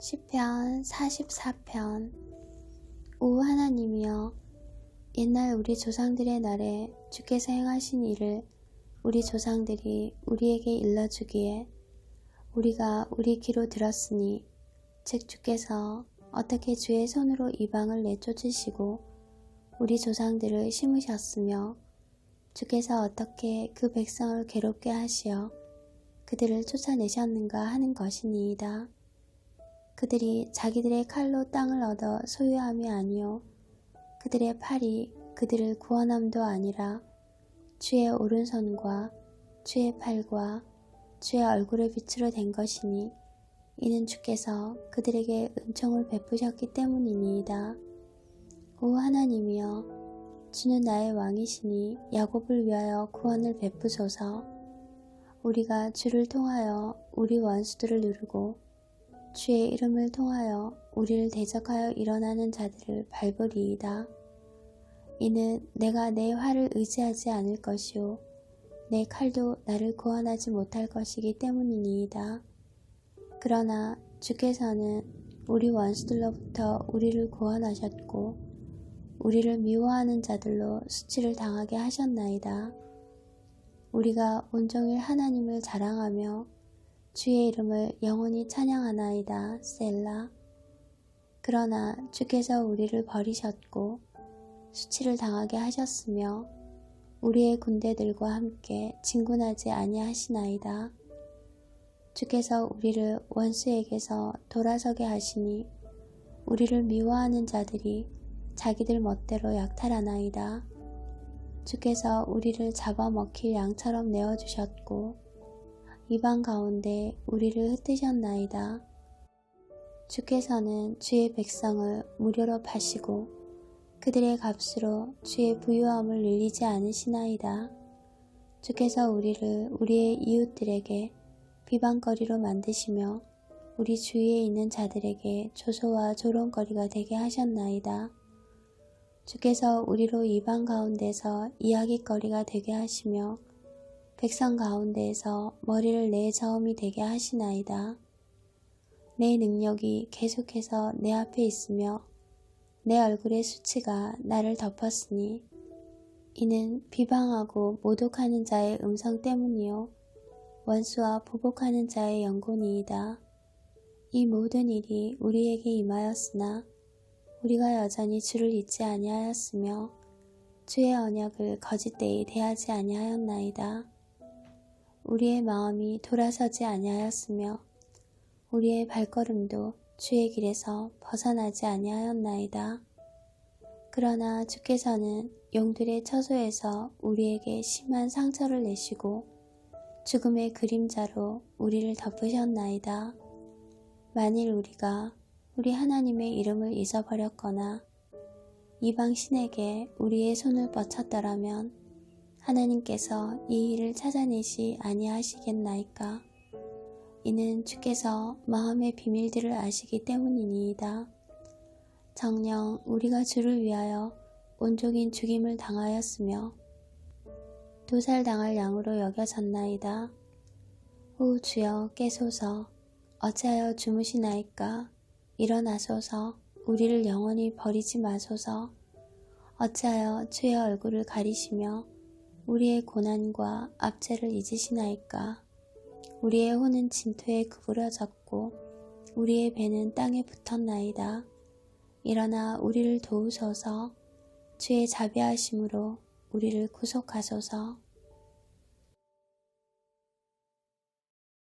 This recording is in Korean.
시편 44편 오 하나님이여 옛날 우리 조상들의 날에 주께서 행하신 일을 우리 조상들이 우리에게 일러주기에 우리가 우리 귀로 들었으니 즉 주께서 어떻게 주의 손으로 이방을 내쫓으시고 우리 조상들을 심으셨으며 주께서 어떻게 그 백성을 괴롭게 하시어 그들을 쫓아내셨는가 하는 것이니이다. 그들이 자기들의 칼로 땅을 얻어 소유함이 아니요 그들의 팔이 그들을 구원함도 아니라 주의 오른손과 주의 팔과 주의 얼굴의 빛으로 된 것이니 이는 주께서 그들에게 은총을 베푸셨기 때문이니이다. 오 하나님이여 주는 나의 왕이시니 야곱을 위하여 구원을 베푸소서 우리가 주를 통하여 우리 원수들을 누르고 주의 이름을 통하여 우리를 대적하여 일어나는 자들을 밟으리이다. 이는 내가 내 활을 의지하지 않을 것이요 내 칼도 나를 구원하지 못할 것이기 때문이니이다. 그러나 주께서는 우리 원수들로부터 우리를 구원하셨고 우리를 미워하는 자들로 수치를 당하게 하셨나이다. 우리가 온종일 하나님을 자랑하며 주의 이름을 영원히 찬양하나이다. 셀라. 그러나 주께서 우리를 버리셨고 수치를 당하게 하셨으며 우리의 군대들과 함께 진군하지 아니하시나이다. 주께서 우리를 원수에게서 돌아서게 하시니 우리를 미워하는 자들이 자기들 멋대로 약탈하나이다. 주께서 우리를 잡아먹힐 양처럼 내어주셨고 이방 가운데 우리를 흩으셨나이다. 주께서는 주의 백성을 무료로 파시고 그들의 값으로 주의 부유함을 늘리지 않으시나이다. 주께서 우리를 우리의 이웃들에게 비방거리로 만드시며 우리 주위에 있는 자들에게 조소와 조롱거리가 되게 하셨나이다. 주께서 우리로 이방 가운데서 이야기거리가 되게 하시며 백성 가운데에서 머리를 내 저음이 되게 하시나이다. 내 능력이 계속해서 내 앞에 있으며 내 얼굴의 수치가 나를 덮었으니 이는 비방하고 모독하는 자의 음성 때문이요 원수와 보복하는 자의 연곤이이다. 이 모든 일이 우리에게 임하였으나 우리가 여전히 주를 잊지 아니하였으며 주의 언약을 거짓되이 대하지 아니하였나이다. 우리의 마음이 돌아서지 아니하였으며 우리의 발걸음도 주의 길에서 벗어나지 아니하였나이다. 그러나 주께서는 용들의 처소에서 우리에게 심한 상처를 내시고 죽음의 그림자로 우리를 덮으셨나이다. 만일 우리가 우리 하나님의 이름을 잊어버렸거나 이방 신에게 우리의 손을 뻗쳤더라면 하나님께서 이 일을 찾아내시 아니하시겠나이까? 이는 주께서 마음의 비밀들을 아시기 때문이니이다. 정녕 우리가 주를 위하여 온종인 죽임을 당하였으며 도살당할 양으로 여겨졌나이다. 오 주여 깨소서 어찌하여 주무시나이까 일어나소서 우리를 영원히 버리지 마소서 어찌하여 주의 얼굴을 가리시며 우리의 고난과 압제를 잊으시나이까? 우리의 혼은 진토에 구부러졌고 우리의 배는 땅에 붙었나이다. 일어나 우리를 도우소서. 주의 자비하심으로 우리를 구속하소서